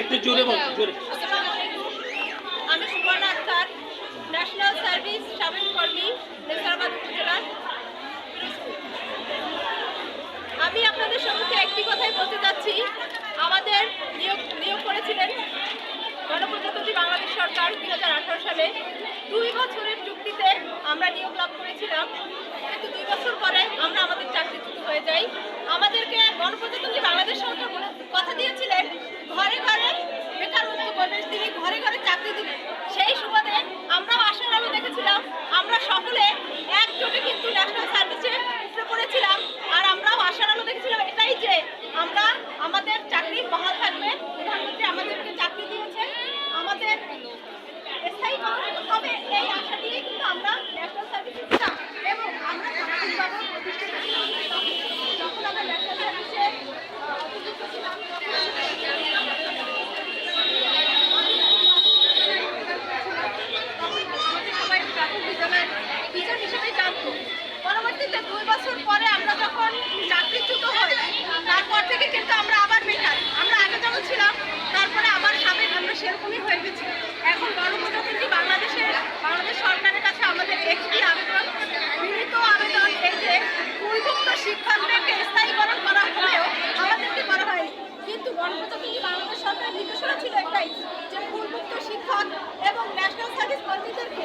একটু জোরে বল জোরে। আমি সুবর্ণা আক্তার ন্যাশনাল সার্ভিস সাবেক কর্মী নেসারাবাদ আমি আপনাদের সম্মুখে একটি কথাই বলতে চাচ্ছি আমাদের নিয়োগ নিয়োগ করেছিলেন গণপ্রজাতন্ত্রী বাংলাদেশ সরকার দুই হাজার আঠারো সালে। দুই বছরের চুক্তিতে আমরা নিয়োগ লাভ করেছিলাম। কিন্তু দুই বছর পরে আমরা আমাদের চাকরিচ্যুত দিদি দুই বছর পরে আমরা যখন চাকরিচ্যুত হই তারপর থেকে কিন্তু আমরা আবার বেকার আমরা আগে যেমন ছিলাম তারপরে আবার সাবেক আমরা সেরকমই হয়ে গেছি এখন গণপ্রজাতন্ত্রী বাংলাদেশের বাংলাদেশ সরকারের কাছে আমাদের একটি আবেদন মিলিত আবেদন এই যে পূর্বোক্ত শিক্ষকদেরকে স্থায়ীকরণ করা হলেও আমাদেরকে করা হয়নি কিন্তু গণপ্রজাতন্ত্রী বাংলাদেশ সরকারের নির্দেশনা ছিল একটাই যে পূর্বোক্ত শিক্ষক এবং ন্যাশনাল সার্ভিস কর্মীদেরকে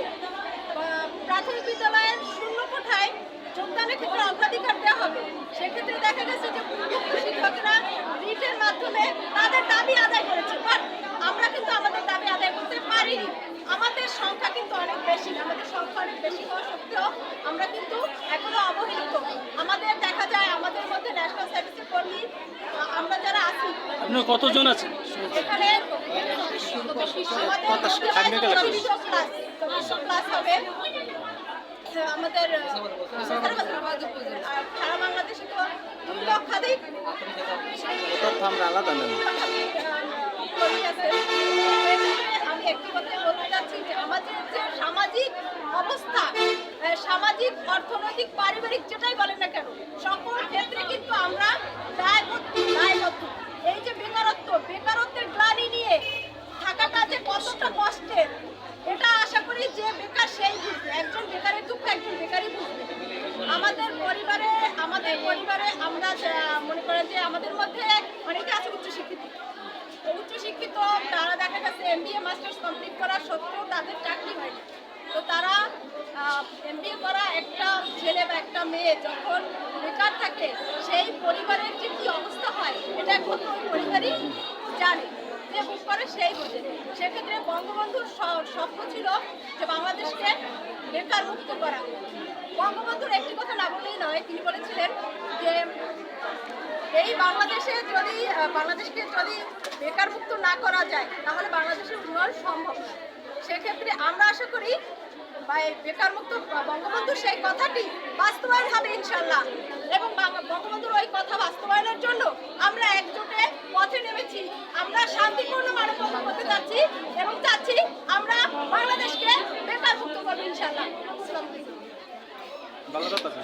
আহ, প্রাথমিক বিদ্যালয়ের শূন্য কোঠায় যোগদানের ক্ষেত্রে অগ্রাধিকার দেওয়া হবে সেক্ষেত্রে দেখা গেছে যে পূর্বোক্ত শিক্ষকরা রিটের মাধ্যমে তাদের দাবি আদায় করেছে। বাট আমরা কিন্তু আমাদের দাবি আদায় করতে পারিনি। আমাদের সংখ্যা কিন্তু অনেক বেশি আমাদের সংখ্যা অনেক বেশি হওয়া সত্ত্বেও আমরা কিন্তু এখনও অবহেলিত। আমাদের দেখা যায় আমাদের মধ্যে ন্যাশনাল সার্ভিসের কর্মী আমরা যারা আছি আপনার কতজন আছেন? এখানে আমাদের চব্বিশশো প্লাস চব্বিশশো প্লাস হবে। আমাদের আর সারা বাংলাদেশে তো দুই লক্ষাধিক আমি একটি কথা বলতে যে আমাদের সামাজিক অবস্থা সামাজিক, অর্থনৈতিক, পারিবারিক যেটাই বলেন না কেন, সকল ক্ষেত্রে কিন্তু আমরা দায়বদ্ধ দায়বদ্ধ এই যে বেকারত্ব বেকারত্বের গ্লানি নিয়ে থাকাটা যে কতটা কষ্টের এটা আশা করি যে বেকার সেই বুঝবে একজন বেকারের দুঃখ একজন বেকারই বুঝবে আমাদের পরিবারে পরিবারে আমরা মনে করেন যে আমাদের মধ্যে অনেকে আছে উচ্চশিক্ষিত। উচ্চশিক্ষিত, তারা দেখা গেছে এমবিএ মাস্টার্স কমপ্লিট করা সত্ত্বেও তাদের চাকরি হয়নি। তো তারা এমবিএ করা একটা ছেলে বা একটা মেয়ে যখন বেকার থাকে, সেই পরিবারের যে কী অবস্থা হয়, এটা ওই পরিবারই জানে যে বুক করে সেই বোঝে। সেক্ষেত্রে বঙ্গবন্ধুর স্বপ্ন ছিল যে বাংলাদেশকে বেকার মুক্ত করা। বঙ্গবন্ধুর একটি কথা না বললেই নয়, তিনি বলেছিলেন যে এই বাংলাদেশে যদি, বাংলাদেশকে যদি বেকার মুক্ত না করা যায়, তাহলে বাংলাদেশের উন্নয়ন সম্ভব। সেক্ষেত্রে আমরা আশা করি বেকার মুক্ত বঙ্গবন্ধুর সেই কথাটি বাস্তবায়ন হবে ইনশাল্লাহ এবং বাং- বঙ্গবন্ধুর ওই কথা বাস্তবায়নের জন্য আমরা একজোটে পথে নেমেছি আমরা শান্তিপূর্ণ মানববন্ধ করতে চাচ্ছি এবং চাচ্ছি আমরা বাংলাদেশকে বেকার মুক্ত করব ইনশাল্লাহ আসসালামু আলাইকুম ভালো কথা